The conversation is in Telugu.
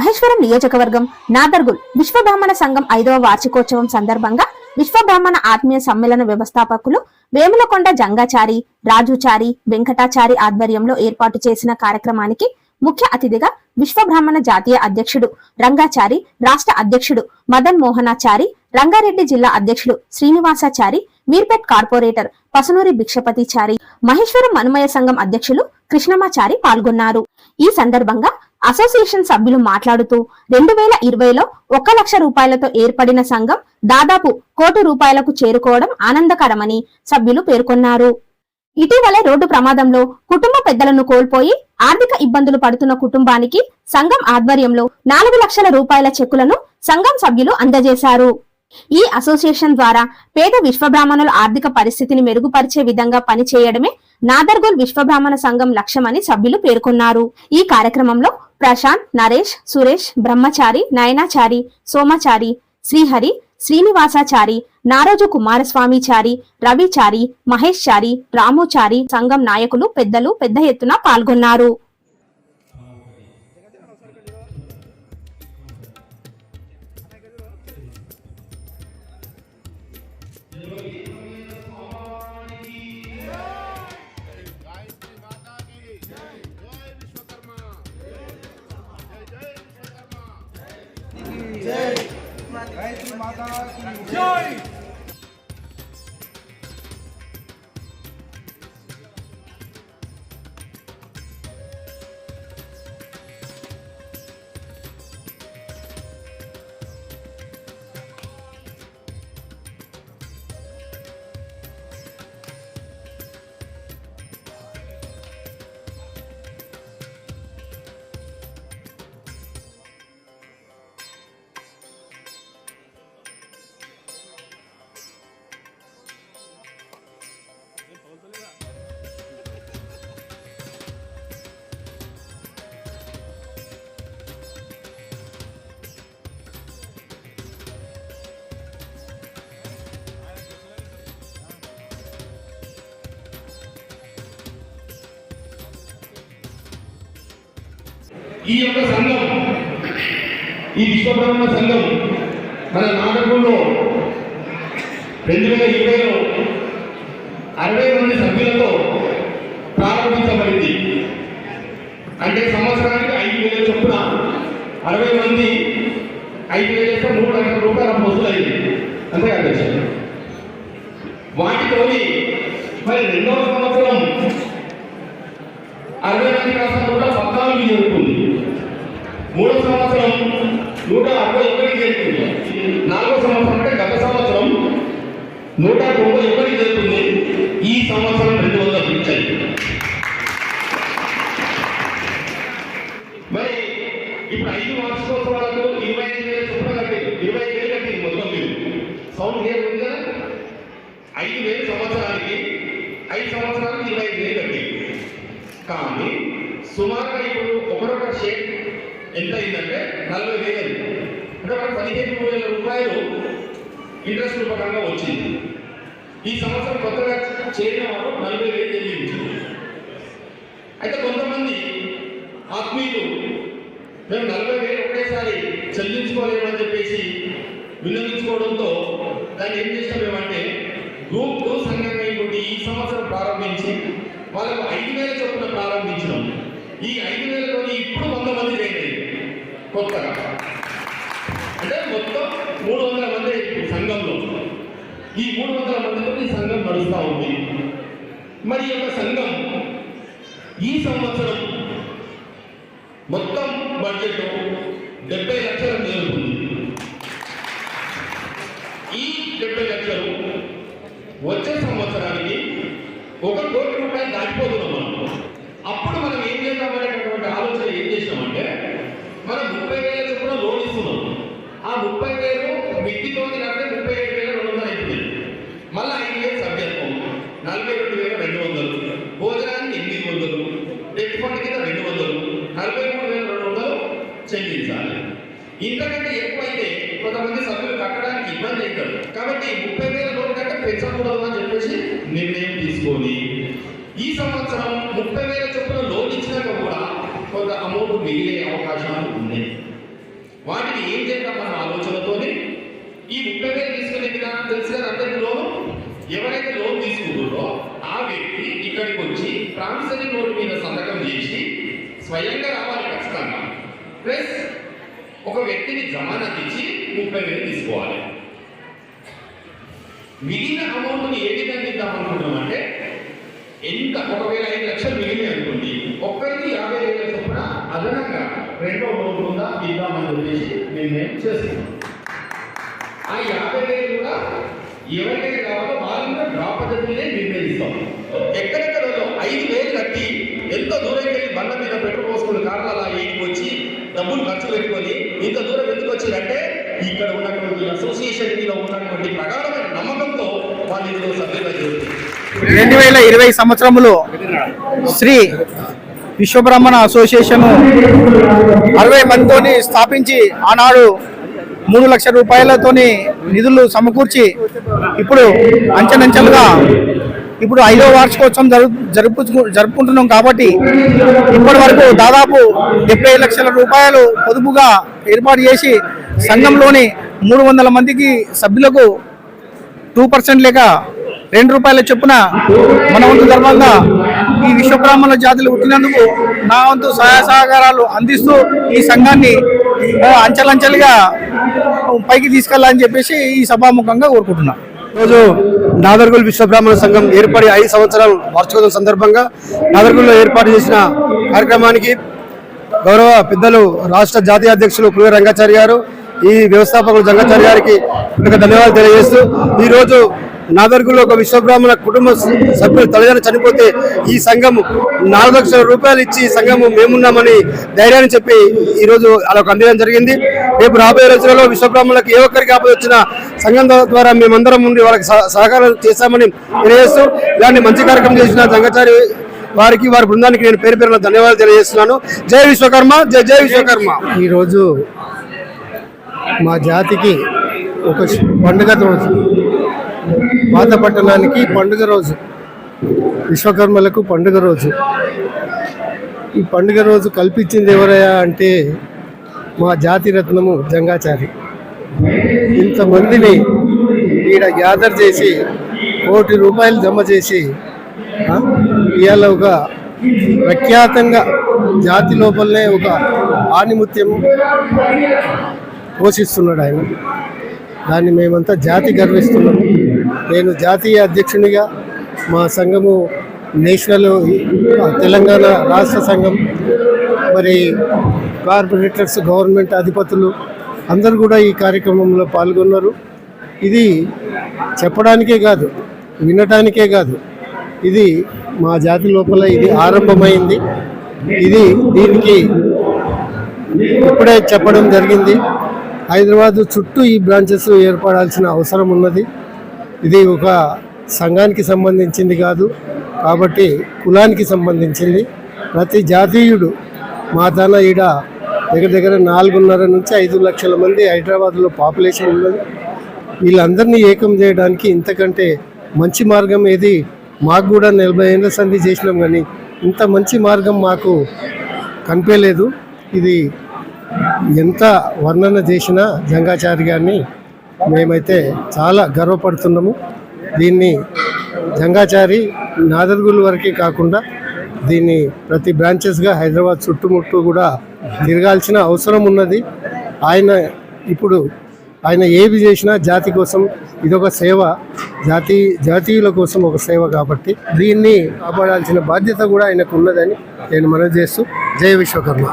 మహేశ్వరం నియోజకవర్గం నాదర్గుల్ విశ్వబ్రాహ్మణ సంఘం ఐదవ వార్షికోత్సవం సందర్భంగా విశ్వబ్రాహ్మణ ఆత్మీయ సమ్మేళన వ్యవస్థాపకులు వేములకొండ జంగాచారి రాజుచారి వెంకటాచారి ఆధ్వర్యంలో ఏర్పాటు చేసిన కార్యక్రమానికి ముఖ్య అతిథిగా విశ్వబ్రాహ్మణ జాతీయ అధ్యక్షుడు రంగాచారి రాష్ట్ర అధ్యక్షుడు మదన్ మోహనాచారి రంగారెడ్డి జిల్లా అధ్యక్షుడు శ్రీనివాసాచారి మీర్పేట్ కార్పొరేటర్ పసునూరి భిక్షపతిచారి మహేశ్వరం మనుమయ సంఘం అధ్యక్షులు కృష్ణమాచారి పాల్గొన్నారు. ఈ సందర్భంగా అసోసియేషన్ సభ్యులు మాట్లాడుతూ రెండు వేల ఇరవైలో ఒక లక్ష రూపాయలతో ఏర్పడిన సంఘం దాదాపు కోటి రూపాయలకు చేరుకోవడం ఆనందకరమని సభ్యులు పేర్కొన్నారు. ఇటీవలే రోడ్డు ప్రమాదంలో కుటుంబ పెద్దలను కోల్పోయి ఆర్థిక ఇబ్బందులు పడుతున్న కుటుంబానికి సంఘం ఆధ్వర్యంలో నాలుగు లక్షల రూపాయల చెక్కులను సంఘం సభ్యులు అందజేశారు. ఈ అసోసియేషన్ ద్వారా పేద విశ్వబ్రాహ్మణుల ఆర్థిక పరిస్థితిని మెరుగుపరిచే విధంగా పనిచేయడమే నాదర్గోల్ విశ్వబ్రాహ్మణ సంఘం లక్ష్యమని సభ్యులు పేర్కొన్నారు. ఈ కార్యక్రమంలో ప్రశాంత్ నరేష్ సురేష్ బ్రహ్మచారి నయనాచారి సోమాచారి శ్రీహరి శ్రీనివాసాచారి నారోజు కుమారస్వామిచారి రవిచారి మహేష్ చారి రాముచారి సంఘం నాయకులు పెద్దలు పెద్ద ఎత్తున పాల్గొన్నారు. માતા જય. ఈ యొక్క సంఘం ఈ విశ్వబ్రహ్మ సంఘం మన నాటకంలో రెండు వేల ఇరవైలో అరవై మంది సభ్యులతో ప్రారంభించబడింది. అంటే సంవత్సరానికి ఐదు వేల చొప్పున అరవై మంది ఐదు వేల మూడు లక్షల రూపాయల వసూలైంది అంతే అధ్యక్ష? వాటితోని మరి రెండవ సంవత్సరం అరవై మంది రాష్ట్రం కూడా పద్నాలుగు జరుగుతుంది మూడో సంవత్సరం నూట అరవై ఒకటి చేరుకుంది నాలుగో సంవత్సరం అంటే గత సంవత్సరం నూట తొంభై ఒకటి జరుగుతుంది ఈ సంవత్సరం రెండు వందల పిచ్చాయి మరి ఇప్పుడు ఐదు వార్షికోత్సవాలకు ఇరవై ఐదు వేల చొప్పున కట్టింది ఇరవై ఐదు వేలు కట్టింది మొత్తం మీరు. సౌండ్ క్లియర్ ఉంది? కదా ఐదు వేలు సంవత్సరానికి ఐదు సంవత్సరాలకు ఇరవై ఐదు వేలు కట్టింది కానీ సుమారుగా ఇప్పుడు ఒకరొక షేక్ ఎంత అయిందంటే నలభై వేలు. అంటే మనకు పదిహేను వేల రూపాయలు ఇంట్రెస్ట్ రూపకంగా వచ్చింది. ఈ సంవత్సరం కొత్తగా చేరిన వారు నలభై వేలు చెల్లించారు అయితే కొంతమంది ఆత్మీయులు మేము నలభై వేలు ఒకేసారి చెల్లించుకోలేమని చెప్పేసి వినియోగించుకోవడంతో దాన్ని ఏం చేసాం మేమంటే గ్రూప్ టూ సంఘంగా ఇంకోటి ఈ సంవత్సరం ప్రారంభించి వాళ్ళకు ఐదు వేల చొప్పున ప్రారంభించినాం. ఈ ఐదు వేలతో ఇప్పుడు వంద మంది చేయండి కొత్తగా. అంటే మొత్తం మూడు వందల మంది సంఘంలో. ఈ మూడు వందల మందితో ఈ సంఘం నడుస్తూ ఉంది. మరి యొక్క సంఘం ఈ సంవత్సరం మొత్తం బడ్జెట్ డెబ్బై లక్షలు చేరుతుంది ఈ డెబ్బై లక్షలు వచ్చే సంవత్సరానికి ఒక కోటి రూపాయలు దాటిపోతున్నాం మనం అప్పుడు మనం ఏం చేద్దామనేటటువంటి ఆలోచన ఏం చేసినామంటే మనం ముప్పై వేల చొప్పున లోన్ ఇస్తున్నాం ఆ ముప్పై వేలు మిట్టితో కడితే ముప్పై ఏడు వేల రెండు వందలు అవుతుంది మళ్ళీ ఐదు వేలు సభ్యత్వం నలభై రెండు వేల రెండు వందలు భోజనానికి ఎనిమిది వందలు డెట్ ఫండ్ కింద రెండు వందలు నలభై మూడు వేల రెండు వందలు చెల్లించాలి ఇంతకంటే ఎక్కువైతే కొంతమంది సభ్యులు కట్టడానికి ఇబ్బంది అవుతారు. కాబట్టి ముప్పై వేల లోన్ కంటే పెంచకూడదు అని చెప్పేసి నిర్ణయం తీసుకొని ఈ సంవత్సరం ముప్పై వేల చొప్పున లోన్ ఇచ్చినాక కూడా కొంత అమౌంట్ మిగిలే అవకాశాలు ఉన్నాయి. వాటిని ఏం చేద్దామన్న ఆలోచనతోనే ఈ ముప్పై వేలు తీసుకునే విధానం తెలిసిన కదా ఎవరైతే లోన్ తీసుకుంటుందో ఆ వ్యక్తి ఇక్కడికి వచ్చి ప్రామిసరీ నోట్ మీద సంతకం చేసి స్వయంగా రావాలి ఖచ్చితంగా. ప్లస్ ఒక వ్యక్తిని జమానత్ ఇచ్చి ముప్పై వేలు తీసుకోవాలి. మిగిలిన అమౌంట్ని ఏ విధంగా ఇద్దాం అనుకుంటామంటే ఎంత ఒకవేళ ఐదు లక్షలు మిగిలిన అనుకోండి ఒక్కరికి యాభై వేల చొప్పున అదనంగా రెండో అమౌంట్ ఉందా ఇద్దామని చెప్పేసి నిర్ణయం చేస్తున్నాం ఆ యాభై వేలు కూడా ఎవరికైతే కావాలో వాళ్ళు కూడా డ్రా పద్ధతినే నిర్ణయిస్తాం. ఎక్కడెక్కడో ఐదు వేలు కట్టి ఎంత దూరం వెళ్ళి బండ మీద పెట్రోల్ పోసుకుని కార్లు అలా వచ్చి డబ్బులు ఖర్చు పెట్టుకొని ఇంత దూరం ఎందుకు వచ్చిందంటే ఇక్కడ ఉన్నటువంటి అసోసియేషన్లో ఉన్నటువంటి ప్రగాఢమైన నమ్మకంతో వాళ్ళు ఇందులో సభ్యులు రెండు వేల ఇరవై సంవత్సరంలో శ్రీ విశ్వబ్రాహ్మణ అసోసియేషన్ అరవై మందితోని స్థాపించి ఆనాడు మూడు లక్షల రూపాయలతోని నిధులు సమకూర్చి ఇప్పుడు అంచెలంచెలుగా ఇప్పుడు ఐదో వార్షికోత్సవం జరుపు జరుపు జరుపుకుంటున్నాం కాబట్టి ఇప్పటి వరకు దాదాపు డెబ్బై లక్షల రూపాయలు పొదుపుగా ఏర్పాటు చేసి సంఘంలోని మూడు వందల మందికి సభ్యులకు టూ పర్సెంట్ లేక రెండు రూపాయల చొప్పున మన వంతు ధర్మంగా ఈ విశ్వబ్రాహ్మణ జాతులు పుట్టినందుకు నా వంతు సహాయ సహకారాలు అందిస్తూ ఈ సంఘాన్ని అంచెలంచెలుగా పైకి తీసుకెళ్ళాలని చెప్పేసి ఈ సభాముఖంగా కోరుకుంటున్నాను రోజు నాదర్గుల్ విశ్వబ్రాహ్మణ సంఘం ఏర్పడి ఐదు సంవత్సరాలు వార్షికోత్సవం సందర్భంగా నాదర్గుల్లో ఏర్పాటు చేసిన కార్యక్రమానికి గౌరవ పెద్దలు రాష్ట్ర జాతీయ అధ్యక్షులు పులివె రంగాచారి గారు ఈ వ్యవస్థాపకులు జంగాచారి గారికి ఒక ధన్యవాదాలు తెలియజేస్తూ ఈరోజు రోజు నాదర్గుల్లో ఒక విశ్వబ్రాహ్మణ కుటుంబ సభ్యులు తల్లిదండ్రులు చనిపోతే ఈ సంఘం నాలుగు లక్షల రూపాయలు ఇచ్చి ఈ సంఘము మేమున్నామని ధైర్యాన్ని చెప్పి ఈరోజు అలా వాళ్ళకు అందడం జరిగింది. రేపు రాబోయే రోజులలో విశ్వబ్రాహ్మణులకు ఏ ఒక్కరికి ఆపద వచ్చినా సంఘం ద్వారా మేమందరం ఉండి వాళ్ళకి సహ- సహకారం చేశామని తెలియజేస్తూ ఇలాంటి మంచి కార్యక్రమం చేసిన జంగాచారి వారికి వారి బృందానికి నేను పేరు పేరున ధన్యవాదాలు తెలియజేస్తున్నాను. జై విశ్వకర్మ జై జై విశ్వకర్మ. ఈరోజు మా జాతికి ఒక పండుగ రోజు. పాత పట్టణానికి పండుగ రోజు. విశ్వకర్మలకు పండుగ రోజు. ఈ పండుగ రోజు కల్పించింది ఎవరయ్యా అంటే మా జాతి రత్నము జంగాచారి. ఇంతమందిని ఈడ గ్యాదర్ చేసి కోటి రూపాయలు జమ చేసి ఇవాళ ఒక ప్రఖ్యాతంగా జాతి లోపలనే ఒక ఆనిముత్యం పోషిస్తున్నాడు ఆయన. దాన్ని మేమంతా జాతి గర్విస్తున్నాము నేను జాతీయ అధ్యక్షునిగా మా సంఘము నేషనల్ తెలంగాణ రాష్ట్ర సంఘం మరి కార్పొరేటర్స్ గవర్నమెంట్ అధిపతులు అందరూ కూడా ఈ కార్యక్రమంలో పాల్గొన్నారు. ఇది చెప్పడానికే కాదు వినటానికే కాదు. ఇది మా జాతి లోపల ఇది ఆరంభమైంది. ఇది దీనికి ఇప్పుడే చెప్పడం జరిగింది. హైదరాబాద్ చుట్టూ ఈ బ్రాంచెస్ ఏర్పడాల్సిన అవసరం ఉన్నది. ఇది ఒక సంఘానికి సంబంధించింది కాదు కాబట్టి కులానికి సంబంధించింది. ప్రతి జాతీయుడు మా తన ఈడ దగ్గర దగ్గర నాలుగున్నర నుంచి ఐదు లక్షల మంది హైదరాబాద్లో పాపులేషన్ ఉన్నది. వీళ్ళందరినీ ఏకం చేయడానికి ఇంతకంటే మంచి మార్గం ఏది? మాకు కూడా నలభై ఏళ్ళ సంధి చేసినాం కానీ ఇంత మంచి మార్గం మాకు కనిపించలేదు. ఇది ఎంత వర్ణన చేసినా జంగాచారి గారిని మేమైతే చాలా గర్వపడుతున్నాము. దీన్ని జంగాచారి నాదర్గుల్ వరకే కాకుండా దీన్ని ప్రతి బ్రాంచెస్గా హైదరాబాద్ చుట్టుముట్టు కూడా తిరగాల్సిన అవసరం ఉన్నది. ఆయన ఇప్పుడు ఆయన ఏవి చేసినా జాతి కోసం ఇదొక సేవ జాతి జాతీయుల కోసం ఒక సేవ కాబట్టి దీన్ని కాపాడాల్సిన బాధ్యత కూడా ఆయనకు ఉన్నదని నేను మనవి చేస్తూ జయ విశ్వకర్మ.